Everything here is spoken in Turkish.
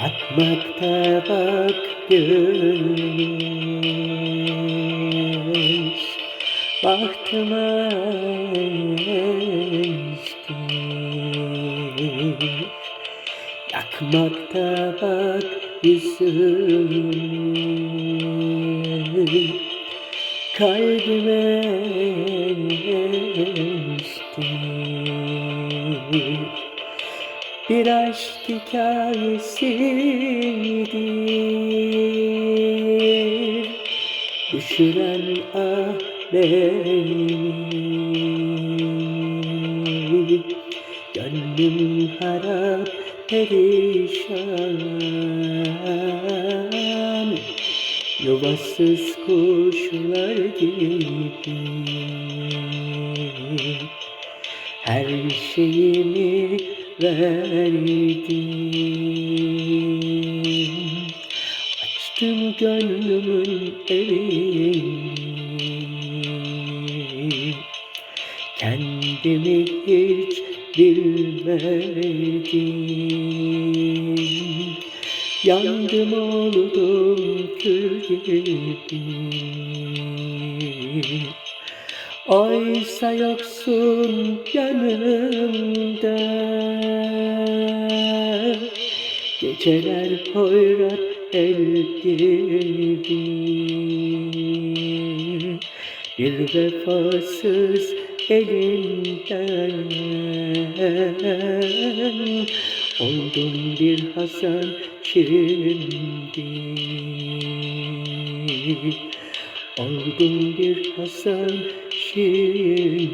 Akmakta bak güneş Bahtıma eriştir Yakmakta bak yüzüm Kalbime eriştir bir aşk hikayesidir Düşüren ah beni. Gönlüm harap perişan. Yuvasız kuşlar gibi. Her şeyimi verdim Açtım gönlümün evini Kendimi hiç bilmedim. Yandım oldum kül gibi. Oysa yoksun yanımda Geceler hoyrat el gibi. Bir vefasız elinden Oldum bir Hasan şimdi. Oldum bir Hasan şimdi